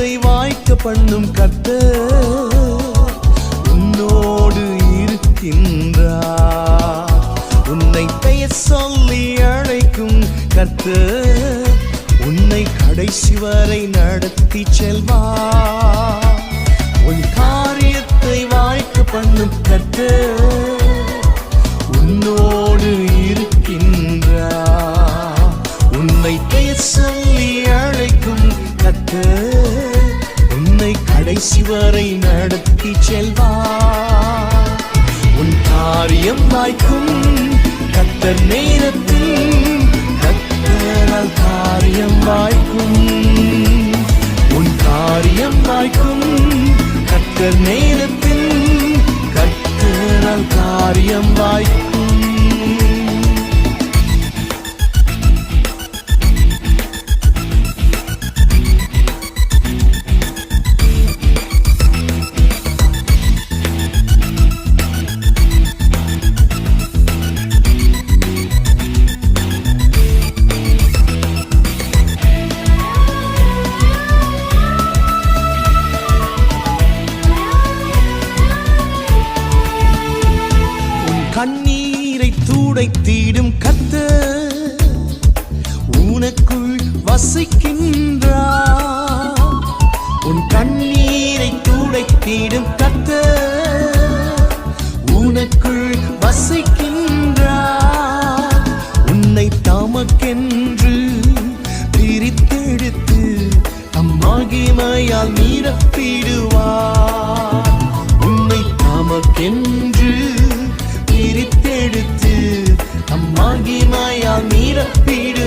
காரியத்தை வாய்க்க பண்ணும் கத்த உன்னோடு இருக்கின்றார். உன்னை பெயர் சொல்லி அழைக்கும் கத்த உன்னை கடைசி வரை நடத்தி செல்வார். உன் காரியத்தை வாய்க்க பண்ணும் கத்த உன்னோடு இருக்கின்றார். உன்னை பெயர் சொல்லி அழைக்கும் கத்த உன்னை கடைசி வரை நடத்தி செல்வார் உன் காரியம் வாய்க்கும் கத்தர் நேரத்தில் கத்தரால் காரியம் வாய்க்கும். உன் காரியம் வாய்க்கும் கத்தர் நேரத்தில் கத்தரால் காரியம் வாய்க்கும். கண்ணீரை துடைத்திடும் கத்த உனக்குள் வசிக்கின்றார். உன் கண்ணீரை துடைத்திடும் கத்த உனக்குள் வசிக்கின்றார். உன்னை தமக்கென்று பிரித்தெடுத்து அம்மாகிமையால் நிரப்பிடுவார். அம்மாகிமையால் நிரப்பிடுவார்